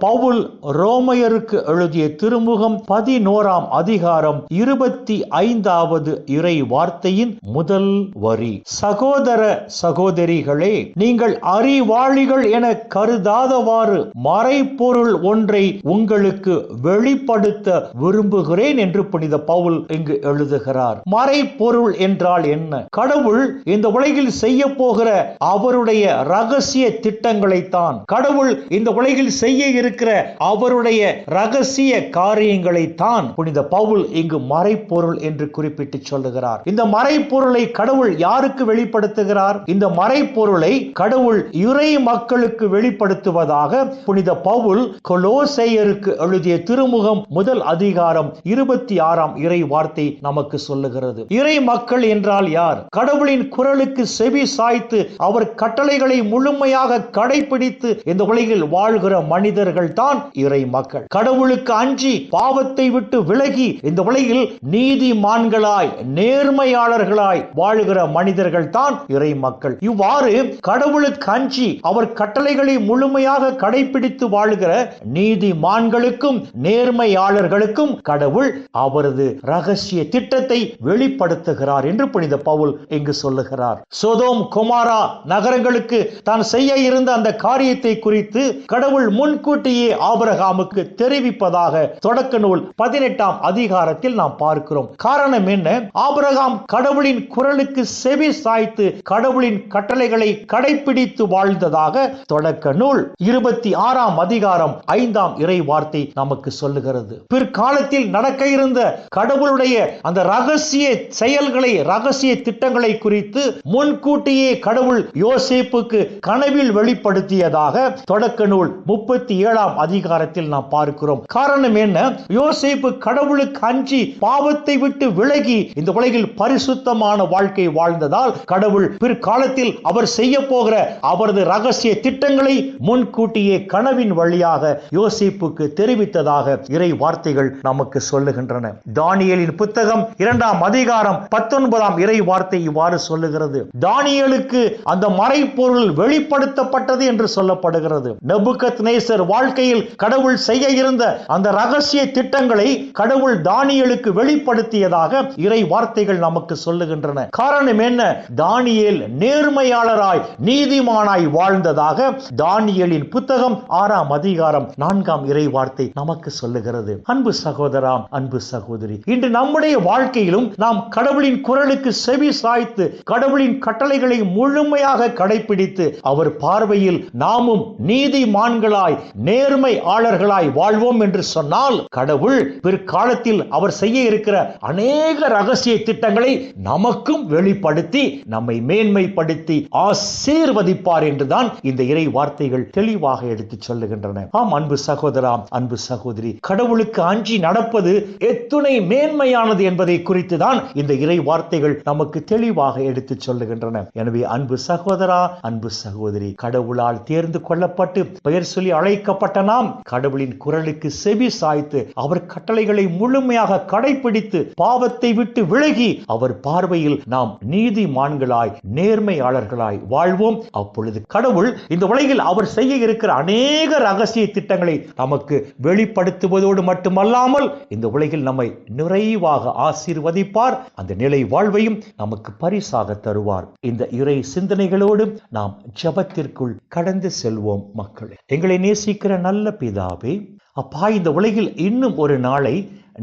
பவுல் ரோமையருக்கு எழுதிய திருமுகம் பதினோராம் அதிகாரம் இருபத்தி ஐந்தாவது இறை வார்த்தையின் முதல் வரி. சகோதர சகோதரிகளே நீங்கள் அறிவாளிகள் என கருதாதவாறு மறைப்பொருள் ஒன்றை உங்களுக்கு வெளிப்படுத்த விரும்புகிறேன் என்று புனித பவுல் இங்கு எழுதுகிறார். மறைப்பொருள் என்றால் என்ன? கடவுள் இந்த உலகில் செய்ய போகிற அவருடைய ரகசிய திட்டங்களைத்தான். கடவுள் இந்த உலகில் செய்ய இருக்கிற அவருடைய ரகசிய காரியங்களை தான் புனித பவுல் இங்கு மறைப்பொருள் என்று குறிப்பிட்டு சொல்லுகிறார். இந்த மறைப்பொருளை கடவுள் யாருக்கு வெளிப்படுத்துகிறார்? இந்த மறைப்பொருளை கடவுள் இறை மக்களுக்கு வெளிப்படுத்துவதாக புனித பவுல் கொலோசையருக்கு எழுதிய திருமுகம் முதல் அதிகாரம் இருபத்தி ஆறாம் இறை வார்த்தை நமக்கு சொல்லுகிறது. இறை மக்கள் என்றால் யார்? கடவுளின் குரலுக்கு செவி சாய்த்து அவர் கட்டளைகளை முழுமையாக கடைபிடித்து இந்த உலகில் வாழ்கிற மனிதர் மனிதர்கள்தான் இறை மக்கள் கடவுளுக்கு அஞ்சி பாவத்தை விட்டு விலகி இந்த உலகில் நீதிமான்களாய் நேர்மையாளர்களாய் வாழுகிற மனிதர்கள் தான் இறை மக்கள் இவ்வாறு கடவுளுக்கு அஞ்சி அவர் கட்டளைகளை முழுமையாக கடைபிடித்து வாழுகிற நீதிமான்களுக்கும் நேர்மையாளர்களுக்கும் கடவுள் அவரது ரகசிய திட்டத்தை வெளிப்படுத்துகிறார் என்று புனித பவுல் இங்கு சொல்லுகிறார். சோதோம் குமாரா நகரங்களுக்கு தான் செய்ய இருந்த அந்த காரியத்தை குறித்து கடவுள் முன்கூட்டி முன்கூட்டியே ஆபரகாமுக்கு தெரிவிப்பதாக தொடக்க நூல் பதினெட்டாம் அதிகாரத்தில் நாம் பார்க்கிறோம். காரணம் என்ன? ஆபரகாம் கடவுளின் குரலுக்கு செவி சாய்த்து கடவுளின் கட்டளைகளை கடைபிடித்து வாழ்ந்ததாக தொடக்க நூல் இருபத்தி ஆறாம் அதிகாரம் ஐந்தாம் இறை வார்த்தை நமக்கு சொல்லுகிறது. பிற்காலத்தில் நடக்க இருந்த கடவுளுடைய அந்த ரகசிய செயல்களை ரகசிய திட்டங்களை குறித்து முன்கூட்டியே கடவுள் யோசேப்புக்கு கனவில் வெளிப்படுத்தியதாக தொடக்க நூல் முப்பத்தி ஏழாம் அதிகாரத்தில் நாம் பார்க்கிறோம். காரணம் என்ன? யோசிப்பு கடவுளுக்கு அஞ்சி பாவத்தை விட்டு விலகி இந்த உலகில் பரிசுத்தமான வாழ்க்கை வாழ்ந்ததால் கடவுள் பிற்காலத்தில் அவர் செய்ய போகிற அவரது ரகசிய திட்டங்களை முன்கூட்டியே கனவின் வழியாக யோசிப்புக்கு தெரிவித்ததாக இறை வார்த்தைகள் நமக்கு சொல்லுகின்றன. தானியலின் புத்தகம் இரண்டாம் அதிகாரம் பத்தொன்பதாம் இறை வார்த்தை இவ்வாறு சொல்லுகிறது. தானியலுக்கு அந்த மறைப்பொருள் வெளிப்படுத்தப்பட்டது என்று சொல்லப்படுகிறது. நெபுகத் நேசர் வாழ்க்கையில் கடவுள் செய்ய இருந்த அந்த ரகசிய திட்டங்களை கடவுள் தானியலுக்கு வெளிப்படுத்தியதாக இறை வார்த்தைகள் நமக்கு சொல்லுகின்றன. காரணம் என்ன? தானியல் நேர்மையாளராய் நீதிமானாய் வாழ்ந்ததாக தானியலின் புத்தகம் ஆறாம் அதிகாரம் நான்காம் இறை வார்த்தை நமக்கு சொல்லுகிறது. அன்பு சகோதராம் அன்பு சகோதரி இன்று நம்முடைய வாழ்க்கையிலும் நாம் கடவுளின் குரலுக்கு செவி சாய்த்து கடவுளின் கட்டளைகளை முழுமையாக கடைபிடித்து அவர் பார்வையில் நாமும் நீதிமான்களாய் நேர்மை ஆளர்களாய் வாழ்வோம் என்று சொன்னால் கடவுள் பிற்காலத்தில் அவர் செய்ய இருக்கிற அநேக ரகசிய திட்டங்களை நமக்கும் வெளிப்படுத்தி நம்மை மேன்மைப்படுத்தி ஆசீர்வதிப்பார் என்றுதான் இந்த இறை வார்த்தைகள் தெளிவாக எடுத்து சொல்லுகின்றன. ஆம் அன்பு சகோதராம் அன்பு சகோதரி கடவுளுக்கு அஞ்சி நடப்பது எத்துணை மேன்மையானது என்பதை குறித்து தான் இந்த இறை வார்த்தைகள் நமக்கு தெளிவாக எடுத்து சொல்லுகின்றன. எனவே அன்பு சகோதரா அன்பு சகோதரி கடவுளால் தேர்ந்து கொள்ளப்பட்டு பெயர் சொல்லி அழைக்க அழைக்கப்பட்ட நாம் கடவுளின் குரலுக்கு செவி சாய்த்து அவர் கட்டளைகளை முழுமையாக கடைபிடித்து பாவத்தை விட்டு விலகி அவர் பார்வையில் நாம் நீதிமான்களாய் நேர்மையாளர்களாய் வாழ்வோம். அப்பொழுது கடவுள் இந்த உலகில் அவர் செய்ய இருக்கிற அநேக ரகசிய திட்டங்களை நமக்கு வெளிப்படுத்துவதோடு மட்டுமல்லாமல் இந்த உலகில் நம்மை நிறைவாக ஆசீர்வதிப்பார். அந்த நிலை வாழ்வையும் நமக்கு பரிசாக தருவார். இந்த இறை சிந்தனைகளோடு நாம் ஜபத்திற்குள் கடந்து செல்வோம் மக்கள். எங்களை நேசிக்கிற நல்ல பிதாவே அப்பா இந்த உலகில் இன்னும் ஒரு நாளை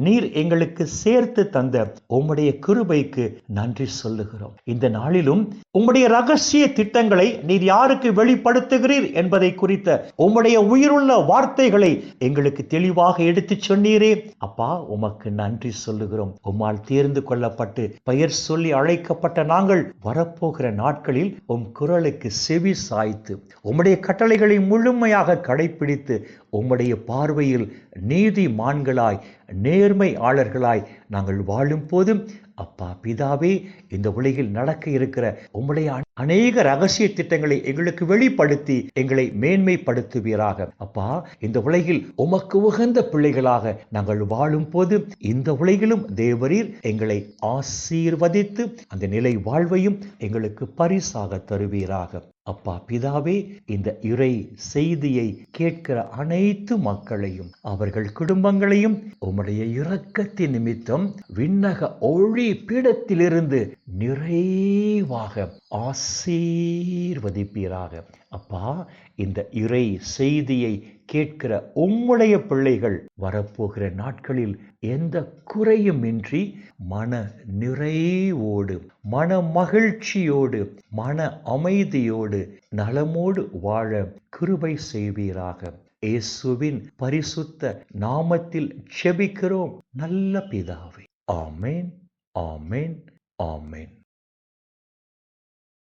நீர் எங்களுக்கு சேர்த்து தந்த உம்முடைய கிருபைக்கு நன்றி சொல்லுகிறோம். இந்த நாளிலும் உம்முடைய ரகசிய திட்டங்களை நீர் யாருக்கு வெளிப்படுத்துகிறீர் என்பதை குறித்த உம்முடைய உயிருள்ள வார்த்தைகளை எங்களுக்கு தெளிவாக எடுத்து சொன்னீரே. அப்பா உமக்கு நன்றி சொல்லுகிறோம். உம்மால் தேர்ந்து கொள்ளப்பட்டு பெயர் சொல்லி அழைக்கப்பட்ட நாங்கள் வரப்போகிற நாட்களில் உம் குரலுக்கு செவி சாய்த்து உம்முடைய கட்டளைகளை முழுமையாக கடைபிடித்து உம்முடைய பார்வையில் நீதிமான்களாய் நேர்மையாளர்களாய் நாங்கள் வாழும் போதும் அப்பா பிதாவே இந்த உலகில் நடக்க இருக்கிற உம்முடைய அநேக ரகசிய திட்டங்களை எங்களுக்கு வெளிப்படுத்தி எங்களை மேன்மைப்படுத்துவீராக. அப்பா இந்த உலகில் உமக்கு உகந்த பிள்ளைகளாக நாங்கள் வாழும் போது இந்த உலகிலும் தேவரீர் எங்களை ஆசீர்வதித்து அந்த நிலை வாழ்வையும் எங்களுக்கு பரிசாக தருவீராக. அப்பா பிதாவே இந்த இறை செய்தியை கேட்கிற அனைத்து மக்களையும் அவர்கள் குடும்பங்களையும் உம்முடைய இரக்கத்தின் நிமித்தம் விண்ணக ஒளி பீடத்திலிருந்து நிறைவாக ஆசீர்வதிப்பீராக. அப்பா இந்த இறை செய்தியை கேட்கிற உம்முடைய பிள்ளைகள் வரப்போகிற நாட்களில் எந்த குறையும் இன்றி மன நிறைவோடு மன மகிழ்ச்சியோடு மன அமைதியோடு நலமோடு வாழ கிருபை செய்வீராக. இயேசுவின் பரிசுத்த நாமத்தில் செபிக்கிறோம் நல்ல பிதாவே. ஆமேன் ஆமேன் ஆமேன்.